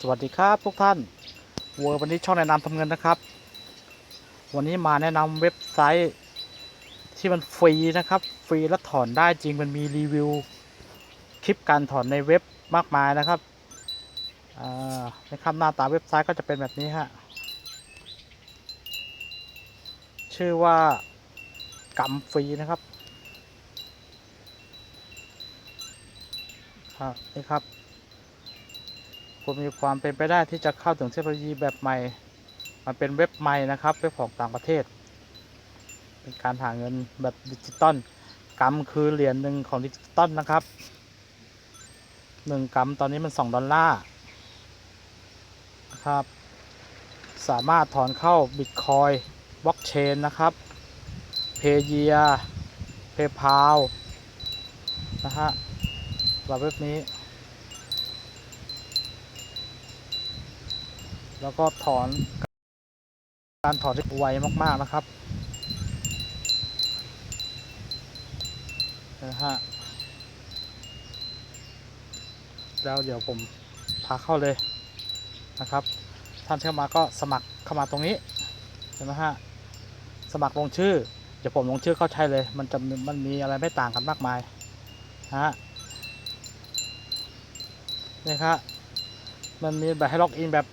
สวัสดีครับทุกท่านวอร์วันนี้ช่องแนะนำทำเงินนะครับ วันนี้มาแนะนำเว็บไซต์ที่มันฟรีนะครับ ฟรีและถอนได้จริงมันมีรีวิวคลิปการถอนในเว็บมากมายนะครับอ่านะครับหน้าตาเว็บไซต์ก็จะเป็นแบบนี้ฮะชื่อว่ากำฟรีนะครับครับนี่ครับ คุณมีความเป็นไปได้ที่จะเข้าถึงเทคโนโลยีแบบใหม่ มันเป็นเว็บใหม่นะครับเว็บของต่างประเทศ เป็นการหาเงินแบบดิจิตอลกรัมคือเหรียญหนึ่งของดิจิตอลนะครับหนึ่งกรัมตอนนี้มันสองดอลลาร์นะครับ สามารถถอนเข้าบิตคอยบล็อกเชนนะครับเพเยียเพย์พาวนะฮะสำหรับเว็บนี้ แล้วก็ถอนการถอนที่ไวมากๆนะครับนะฮะแล้วเดี๋ยวผมพาเข้าเลยนะครับ ท่านเข้ามาก็สมัครเข้ามาตรงนี้เห็นไหมฮะสมัครลงชื่อ เดี๋ยวผมลงชื่อเข้าใช้เลย มันจะมันมีอะไรไม่ต่างกันมากมายนะฮะนี่ครับมันมีแบบให้ล็อกอินแบบ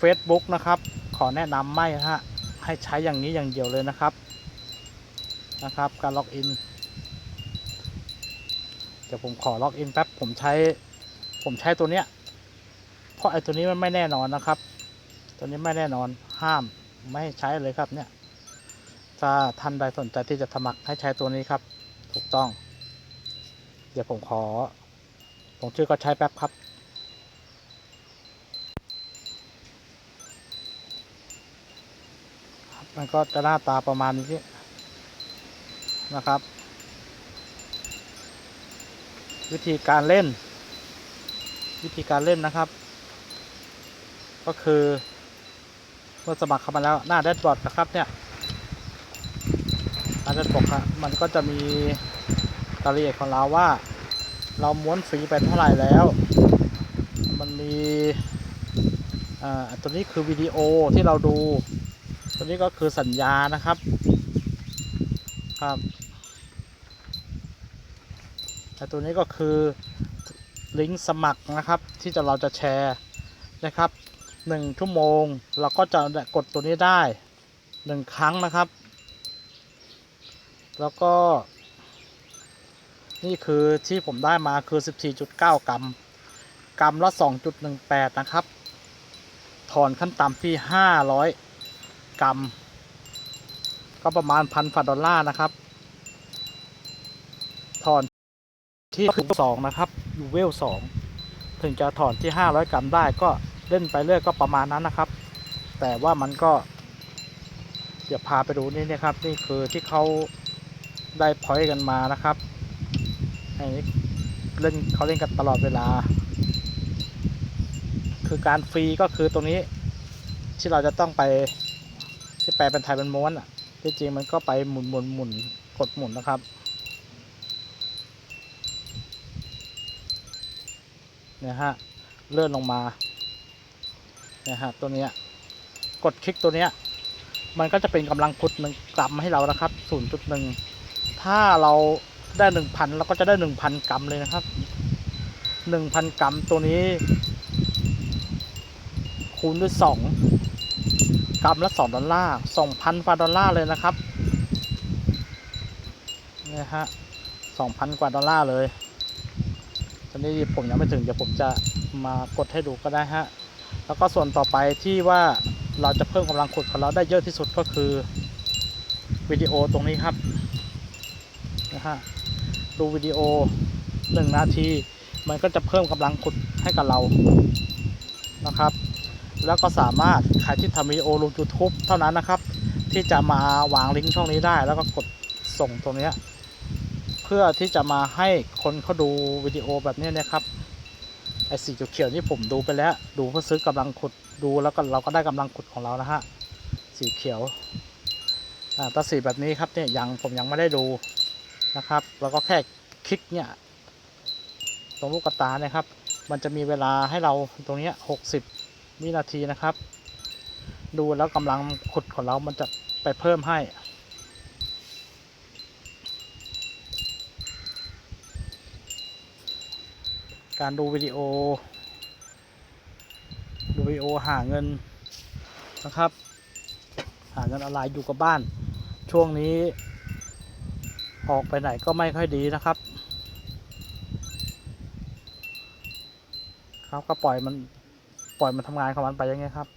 Facebook นะครับ ขอแนะนำไม่ฮะให้ใช้อย่างนี้อย่างเดียวเลยนะครับนะครับ การล็อกอินเดี๋ยวผมขอล็อกอินแป๊บผมใช้ผมใช้ตัวเนี้ยเพราะไอ้ตัวนี้มันไม่แน่นอนนะครับ ตัวนี้ไม่แน่นอนห้ามไม่ให้ใช้เลยครับเนี่ยถ้าท่านใดสนใจที่จะสมัครให้ใช้ตัวนี้ครับ ถูกต้อง เดี๋ยวผมขอผมชื่อก็ใช้แป๊บครับ มันก็จะหน้าตาประมาณนี้นะครับ วิธีการเล่น วิธีการเล่นนะครับ ก็คือเมื่อสมัครเข้ามาแล้วหน้าแดชบอร์ดนะครับเนี่ยหน้าแดชบอร์ดครับมันก็จะมีรายละเอียดของเราว่า เราม้วนฟรีไปเท่าไหร่แล้ว มันมีอ่าตัวนี้คือวิดีโอที่เราดู ตัวนี้ก็คือสัญญานะครับ ครับแต่ตัวนี้ก็คือลิงก์สมัครนะครับ ที่จะเราจะแชร์นะครับหนึ่งชั่วโมง เราก็จะกดตัวนี้ได้หนึ่งครั้งนะครับ แล้วก็ นี่คือที่ผมได้มาคือ 14.9 กรัม กรัมละ 2.18 นะครับ ถอนขั้นต่ำที่ 500 กรัม ก็ประมาณพันฝาดอลลาร์นะครับถอนที่ถึงสองนะครับอยู่เวลสองถึงจะถอนที่ 500 กรัมได้ก็เล่นไปเรื่อยก็ประมาณนั้นนะครับ แต่ว่ามันก็ เดี๋ยวพาไปดูนี่นะครับ นี่คือที่เขาได้พอยต์กันมานะครับอันนี้เล่นเขาเล่นกันตลอดเวลา คือการฟรีก็คือตรงนี้ที่เราจะต้องไป ที่แปลเป็นไทยเป็นม้วนอะที่จริงมันก็ไปหมุนหมุนหมุนกดหมุนนะครับ เนี่ยฮะ เลื่อนลงมา เนี่ยฮะ ตัวเนี้ย กดคลิกตัวเนี้ย มันก็จะเป็นกำลังพุดหนึ่งกรัมให้เรานะครับ0.1ถ้าเราได้หนึ่งพันเราก็จะได้หนึ่งพันกรัมเลยนะครับหนึ่งพันกรัมตัวนี้ คูณด้วยสอง กรัมละสองดอลลาร์สองพันกว่าดอลลาร์เลยนะครับนี่ฮะสองพันกว่าดอลลาร์เลยตอนนี้ผมยังไม่ถึงเดี๋ยวผมจะมากดให้ดูก็ได้ฮะแล้วก็ส่วนต่อไปที่ว่าเราจะเพิ่มกำลังขุดของเราได้เยอะที่สุดก็คือวิดีโอตรงนี้ครับนะฮะดูวิดีโอหนึ่งนาที มันก็จะเพิ่มกำลังขุดให้กับเรานะครับ แล้วก็สามารถใครที่ทำวิดีโอลง YouTube เท่านั้นนะครับ ที่จะมาวางลิงก์ช่องนี้ได้ แล้วก็กดส่งตรงนี้เพื่อที่จะมาให้คนเขาดูวิดีโอแบบนี้นะครับไอ้สีเขียวๆนี่ผมดูไปแล้ว ดูเพื่อซื้อกำลังขุดดูแล้วก็เราก็ได้กำลังขุดของเรานะฮะสีเขียวอ่าตาสีแบบนี้ครับเนี่ยยังผมยังไม่ได้ดูนะครับ แล้วก็แค่คลิกเนี่ยตรงลูกกระตานี่ยครับ มันจะมีเวลาให้เราตรงนี้หกสิบ วินาทีนะครับ ดูแล้วกำลังขุดของเรามันจะไปเพิ่มให้การดูวิดีโอ ดูวิดีโอหาเงินนะครับ หาเงินออนไลน์อยู่กับบ้าน ช่วงนี้ ออกไปไหนก็ไม่ค่อยดีนะครับ ครับก็ปล่อยมัน ปล่อยมันทำงานของมันไปย่างเงี้ยครับ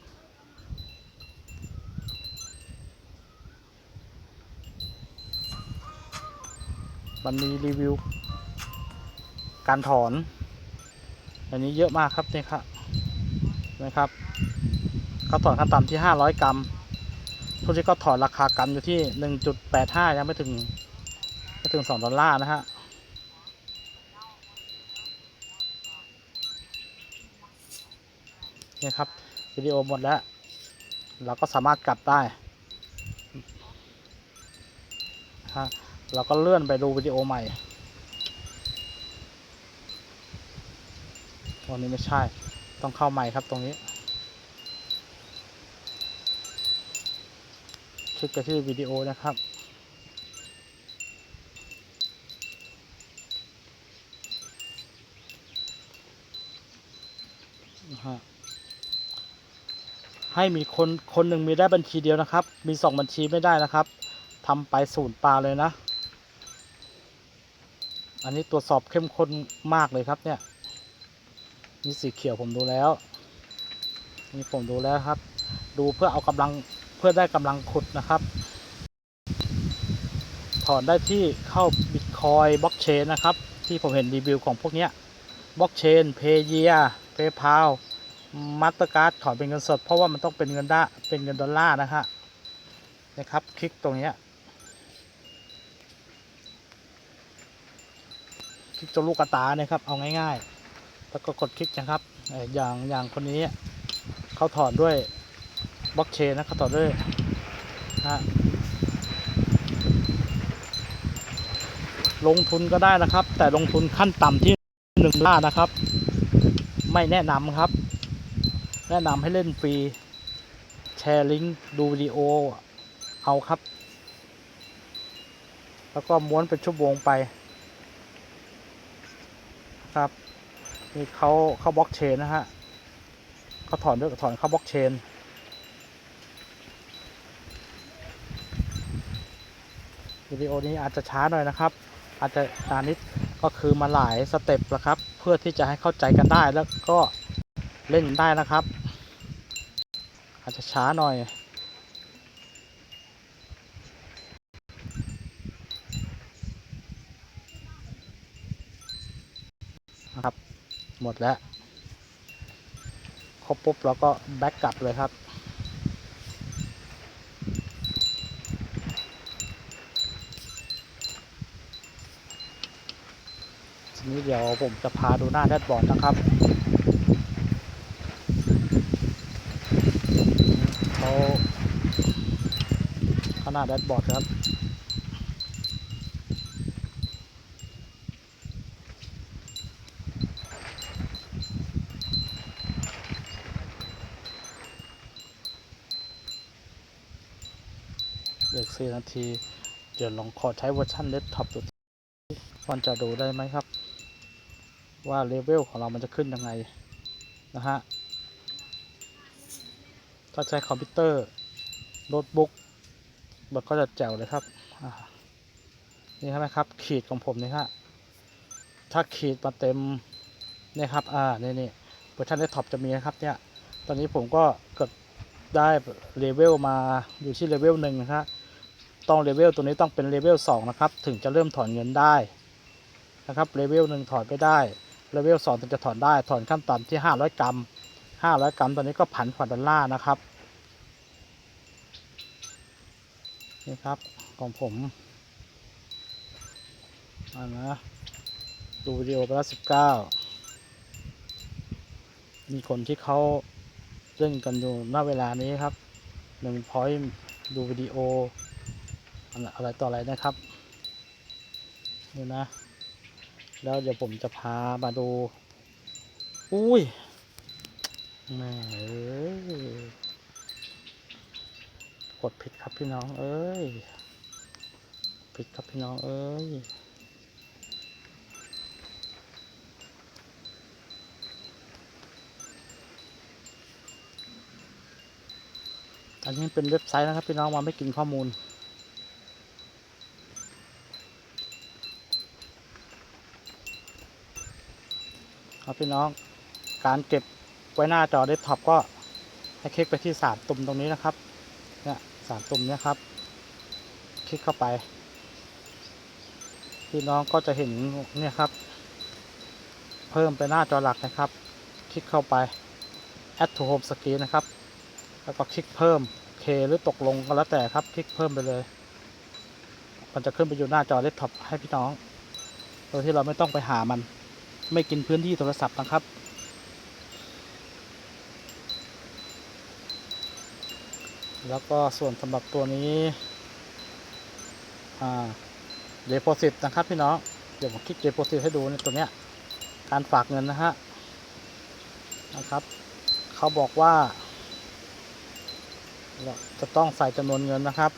มันมีรีวิว การถอน อันนี้เยอะมากครับนี่ครับนะครับเขาถอนขั้นต่ำที่ 500 กรัมทุกที่ก็ถอนราคากรัมอยู่ที่ 1.85 ยังไม่ถึงไม่ถึง 2 ดอลลาร์นะฮะ นี่ครับวิดีโอหมดแล้ว เราก็สามารถกลับได้ฮะเราก็เลื่อนไปดูวิดีโอใหม่วันนี้ไม่ใช่ ต้องเข้าใหม่ครับตรงนี้ คลิกไปที่วิดีโอนะครับนะฮะ ให้มีคนคนหนึ่งมีได้บัญชีเดียวนะครับ มีสองบัญชีไม่ได้นะครับทำไปศูนย์ปลาเลยนะ อันนี้ตรวจสอบเข้มข้นมากเลยครับเนี่ยนี่สีเขียวผมดูแล้วนี่ผมดูแล้วครับ ดูเพื่อเอากำลังเพื่อได้กำลังขุดนะครับ ถอนได้ที่เข้าบิตคอยบล็อกเชนนะครับ ที่ผมเห็นรีวิวของพวกเนี้ยบล็อกเชนเพย์เยียเพย์พาว มาสเตอร์การ์ดถอนเป็นเงินสด เพราะว่ามันต้องเป็นเงินด้าเป็นเงินดอลลาร์นะฮะนะครับ คลิกตรงนี้คลิกตัวลูกกระตานี่ยครับ เอาง่าย ๆ แล้วก็กดคลิกนะครับ อย่างอย่างคนนี้เขาถอนด้วยบล็อกเชนนะเขาถอนด้วยนะฮะลงทุนก็ได้นะครับ แต่ลงทุนขั้นต่ำที่หนึ่งล้านนะครับ ไม่แนะนำครับ แนะนำให้เล่นฟรี แชร์ลิงก์ดูวิดีโอ เอาครับ แล้วก็ม้วนเป็นชั่วโมงไปครับนี่เขาเข้าบล็อกเชนนะฮะเขาถอนด้วยถอนเข้าบล็อกเชนวิดีโอนี้อาจจะช้าหน่อยนะครับ อาจจะนานนิดก็คือมาหลายสเต็ปแล้วครับ เพื่อที่จะให้เข้าใจกันได้แล้วก็เล่นได้นะครับ อาจจะช้าหน่อย นะครับ หมดแล้ว ครบปุ๊บเราก็แบ็กกลับเลยครับทีนี้เดี๋ยวผมจะพาดูหน้าแดชบอร์ดนะครับเขาเขาห น้าแดชบอร์ดครับเด็กสี่นาที เดี๋ยวลองขอใช้เวอร์ชันเดสก์ท็อปดูมันจะดูได้ไหมครับ ว่าเลเวลของเรามันจะขึ้นยังไง นะฮะถ้าใช้คอมพิวเตอร์โน้ตบุ๊ก มันก็จะแจ๋วเลยครับนี่ใช่ไหมครับ ขีดของผมนี่ฮะถ้าขีดมาเต็มนี่ครับ อ่า นี่นี่เวอร์ชันเดสก์ท็อปจะมีนะครับ เนี่ย ตอนนี้ผมก็เกิดได้เลเวลมาอยู่ที่เลเวลหนึ่งนะครับต้องเลเวลตัวนี้ต้องเป็นเลเวลสองนะครับ ถึงจะเริ่มถอนเงินได้นะครับเลเวลหนึ่งถอนไม่ได้เลเวลสองถึงจะถอนได้ ถอนขั้นต่ำที่ห้าร้อยกรัมห้าร้อยกรัมตอนนี้ก็ผันกว่าดอลลาร์นะครับ นี่ครับของผมอ่านะดูวิดีโอไปล้วสิบเก้ามีคนที่เขาเล่นกันอยู่ณเวลานี้ครับหนึ่งพอยดูวิดีโออะไรต่ออะไรนะครับนี่นะ แล้วเดี๋ยวผมจะพามาดู อุ้ยแม่ กดผิดครับพี่น้อง เอ้ย ผิดครับพี่น้อง เอ้ย อันนี้เป็นเว็บไซต์นะครับ พี่น้องมาไม่กินข้อมูลครับพี่น้องการเก็บไว้หน้าจอเดสก์ท็อปก็ให้คลิกไปที่สามตุ่มตรงนี้นะครับ เนี่ยสามตุ่มเนี้ยครับ คลิกเข้าไป พี่น้องก็จะเห็นเนี่ยครับ เพิ่มไปหน้าจอหลักนะครับ คลิกเข้าไป add to home screen นะครับ แล้วก็คลิกเพิ่มเคหรือตกลงก็แล้วแต่ครับ คลิกเพิ่มไปเลย มันจะขึ้นไปอยู่หน้าจอเดสก์ท็อปให้พี่น้อง โดยที่เราไม่ต้องไปหามัน ไม่กินพื้นที่โทรศัพท์นะครับ แล้วก็ส่วนสำหรับตัวนี้อ่า deposit นะครับพี่น้อง เดี๋ยวผมคลิก deposit ให้ดูในตัวเนี้ย การฝากเงินนะฮะ นะครับ เขาบอกว่า เราจะต้องใส่จำนวนเงินนะครับ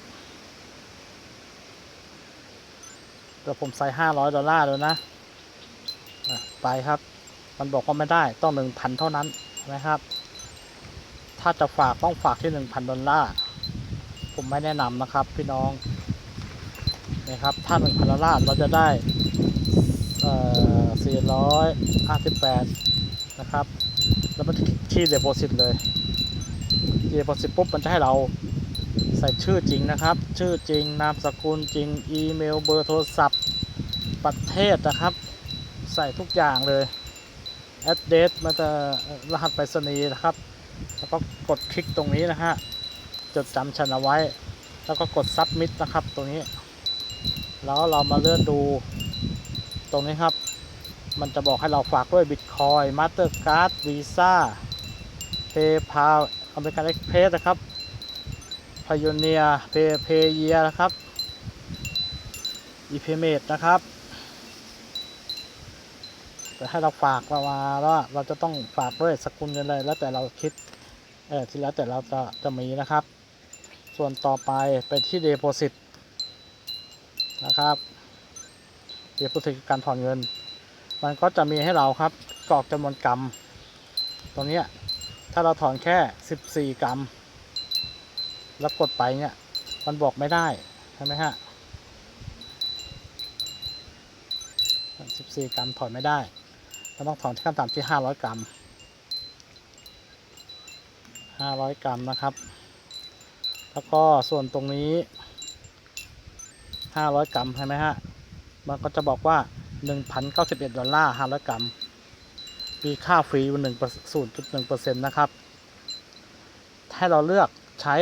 เดี๋ยวผมใส่500ดอลลาร์เลยนะอะไปครับ มันบอกว่าไม่ได้ต้อง1,000เท่านั้นนะครับ ถ้าจะฝากต้องฝากที่ 1,000 ดอลลาร์ ผมไม่แนะนำนะครับพี่น้องนะครับ ถ้า 1,000 ดอลลาร์เราจะได้เอ่อ458 นะครับ แล้วมันที่ deposit เลย deposit ปุ๊บมันจะให้เราใส่ชื่อจริงนะครับ ชื่อจริง นามสกุลจริง อีเมล เบอร์โทรศัพท์ ประเทศนะครับ ใส่ทุกอย่างเลย address มันจะรหัสไปรษณีย์นะครับ แล้วก็กดคลิกตรงนี้นะฮะ จดจำฉันเอาไว้ แล้วก็กด submit นะครับตรงนี้ แล้วเรามาเลื่อนดูตรงนี้ครับ มันจะบอกให้เราฝากด้วย Bitcoin Mastercard Visa PayPal American Express นะครับ Pioneer Pay Payeer นะครับ ePayment นะครับจะให้เราฝากมาว่าเราจะต้องฝากด้วยสกุลเงินอะไรแล้วแต่เราคิด เออที่แล้วแต่เราจะจะมีนะครับ ส่วนต่อไปไปที่ Deposit นะครับ Deposit การถอนเงิน มันก็จะมีให้เราครับกรอกจำนวนกรัมตรงนี้ถ้าเราถอนแค่ 14 กรัม แล้วกดไปเนี่ย มันบอกไม่ได้ ใช่ไหมฮะ 14 กรัมถอนไม่ได้ เราต้องถอนที่ขั้นต่ำที่ 500 กรัม 500 กรัมนะครับ แล้วก็ส่วนตรงนี้ 500 กรัมใช่ไหมฮะ มันก็จะบอกว่า 1,091 ดอลลาร์ 500 กรัม มีค่าฟรีอยู่1.1%นะครับให้เราเลือกใช้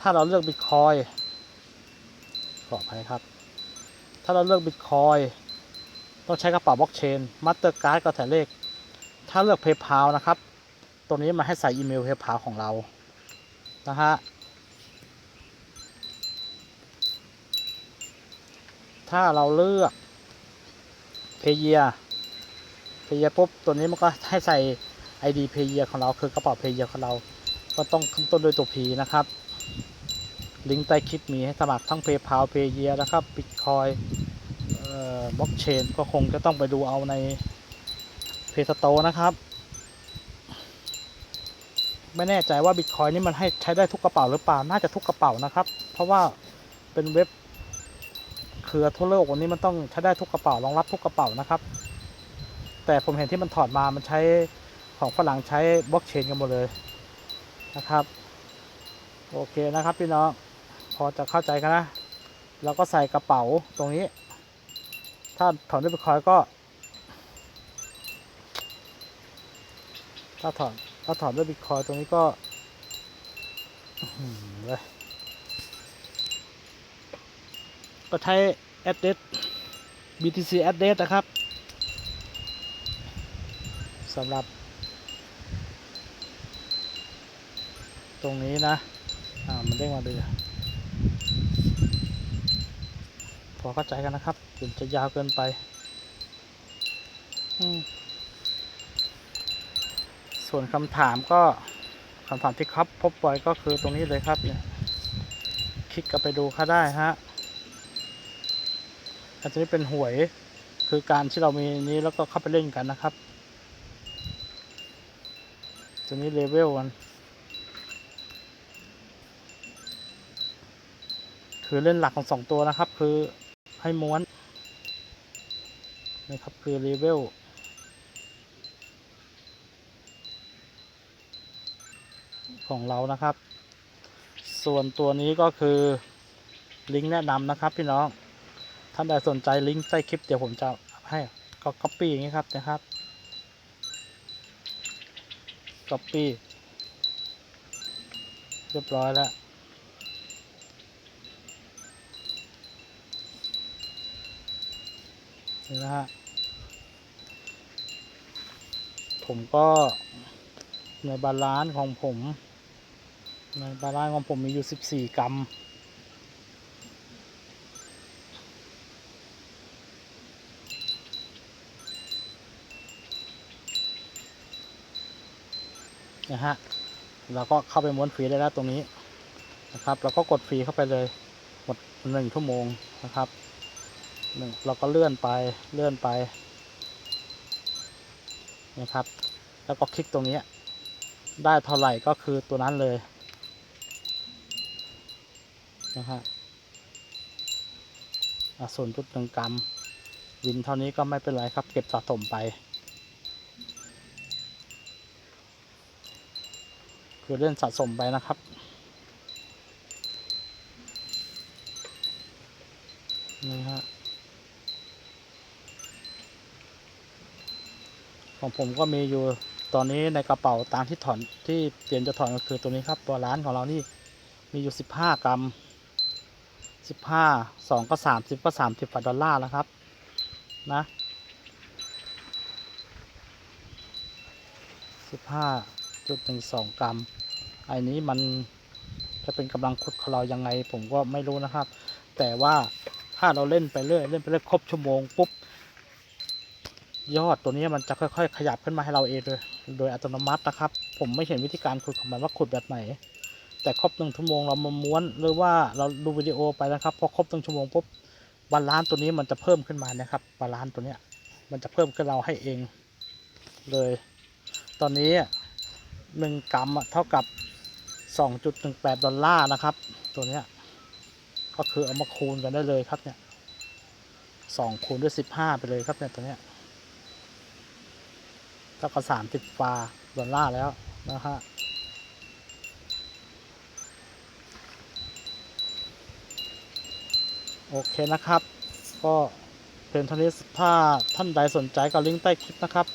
ถ้าเราเลือกบิตคอยขออภัยครับ ถ้าเราเลือกบิตคอยต้องใช้กระเป๋าบล็อกเชนมาสเตอร์การ์ดก็แถเลข ถ้าเลือก PayPal นะครับ ตรงนี้มาให้ใส่อีเมล PayPal ของเรา นะฮะ ถ้าเราเลือกเพเยียเพเยียปุ๊บตัวนี้มันก็ให้ใส่ ID เพเยียของเราคือกระเป๋าเพเยียของเรา ก็ต้องขึ้นต้นด้วยตัว P นะครับ ลิงก์ใต้คลิปมีให้สมัครทั้ง PayPal เพเยียนะครับ Bitcoin เอ่อบล็อกเชนก็คงจะต้องไปดูเอาในเพสโตนะครับ ไม่แน่ใจว่า Bitcoin นี่มันให้ใช้ได้ทุกกระเป๋าหรือเปล่า น่าจะทุกกระเป๋านะครับ เพราะว่าเป็นเว็บเครือทั่วโลกวันนี้มันต้องใช้ได้ทุกกระเป๋ารองรับทุกกระเป๋านะครับ แต่ผมเห็นที่มันถอดมา มันใช้ของฝรั่งใช้บล็อกเชนกันหมดเลยนะครับ โอเคนะครับพี่น้อง พอจะเข้าใจกันนะเราก็ใส่กระเป๋าตรงนี้ ถ้าถอนด้วยบิตคอยก็ ถ้าถอน ถ้าถอนด้วยบิตคอยตรงนี้ก็อื้อหือเลยก็ใช้ address BTC address นะครับสำหรับ ตรงนี้นะ อ่า มันเด้งมาเลยพอเข้าใจกันนะครับเดี๋ยวจะยาวเกินไป อืม ส่วนคำถามก็คำถามที่ครับพบบ่อยก็คือตรงนี้เลยครับเนี่ยคลิกกลับไปดูค่าได้ฮะอันนี้เป็นหวยคือการที่เรามีนี้แล้วก็เข้าไปเล่นกันนะครับ ตัวนี้เลเวลกันคือเล่นหลักของสองตัวนะครับ คือให้ม้วนนะครับคือเลเวล ของเรานะครับ ส่วนตัวนี้ก็คือลิงก์แนะนำนะครับ พี่น้องท่านใดสนใจลิงก์ใต้คลิปเดี๋ยวผมจะให้ก็ copy อย่างนี้ครับนะครับ copy เรียบร้อยแล้วนี่นะฮะผมก็ในบาลานซ์ของผม ในบาลานของผมมีอยู่ 14 กรัม นะฮะ เราก็เข้าไปม้วนฟรีได้แล้วตรงนี้นะครับ เราก็กดฟรีเข้าไปเลย หมดหนึ่งชั่วโมงนะครับหนึ่งเราก็เลื่อนไป เลื่อนไป นะครับ แล้วก็คลิกตรงนี้ ได้เท่าไหร่ก็คือตัวนั้นเลย นะฮะส่วนจุดหนึ่งกรัม วินเท่านี้ก็ไม่เป็นไรครับ เก็บสะสมไป คือเล่นสะสมไปนะครับนี่ฮะของผมก็มีอยู่ตอนนี้ในกระเป๋าตังที่ถอนที่เตรียมจะถอนก็คือตัวนี้ครับ ตัวร้านของเรานี่มีอยู่ 15 กรัม 15 2ก็30ก็30กว่าดอลลาร์แล้วครับ นะ15จุดหนึ่งสองกรัมไอ้นี้มันจะเป็นกำลังขุดของเรายังไง ผมก็ไม่รู้นะครับ แต่ว่าถ้าเราเล่นไปเรื่อยเล่นไปเรื่อยครบชั่วโมงปุ๊บยอดตัวนี้มันจะค่อย ๆ ขยับขึ้นมาให้เราเองโดยโดยอัตโนมัตินะครับ ผมไม่เห็นวิธีการขุดของมันว่าขุดแบบไหน แต่ครบหนึ่งชั่วโมงเรามาม้วนหรือว่าเราดูวิดีโอไปนะครับพอครบหนึ่งชั่วโมงปุ๊บบาลานซ์ตัวนี้มันจะเพิ่มขึ้นมานะครับบาลานซ์ตัวเนี้ยมันจะเพิ่มขึ้นเราให้เองเลย ตอนนี้หนึ่งกรัมเท่ากับสองจุดหนึ่งแปดดอลลาร์นะครับ ตัวเนี้ยก็คือเอามาคูณกันได้เลยครับเนี่ยสองคูณด้วยสิบห้าไปเลยครับเนี่ยตัวเนี้ยเท่ากับสามสิบฟาดอลลาร์แล้วนะฮะ โอเคนะครับ ก็เป็นเท่านี้ถ้าท่านใดสนใจก็ลิงก์ใต้คลิปนะครับ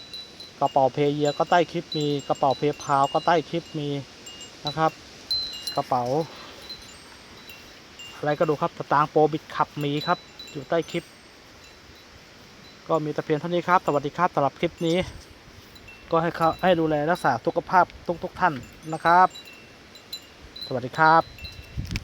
กระเป๋าเพย์เยียก็ใต้คลิปมีกระเป๋าเพย์พาวก็ใต้คลิปมีนะครับ กระเป๋า อะไรก็ดูครับสตางโปรบิดขับมีครับ อยู่ใต้คลิป ก็มีแต่เพียงเท่านี้ครับ สวัสดีครับสำหรับคลิปนี้ ก็ให้เขาให้ดูแลรักษาสุขภาพทุกทุกๆท่านนะครับ สวัสดีครับ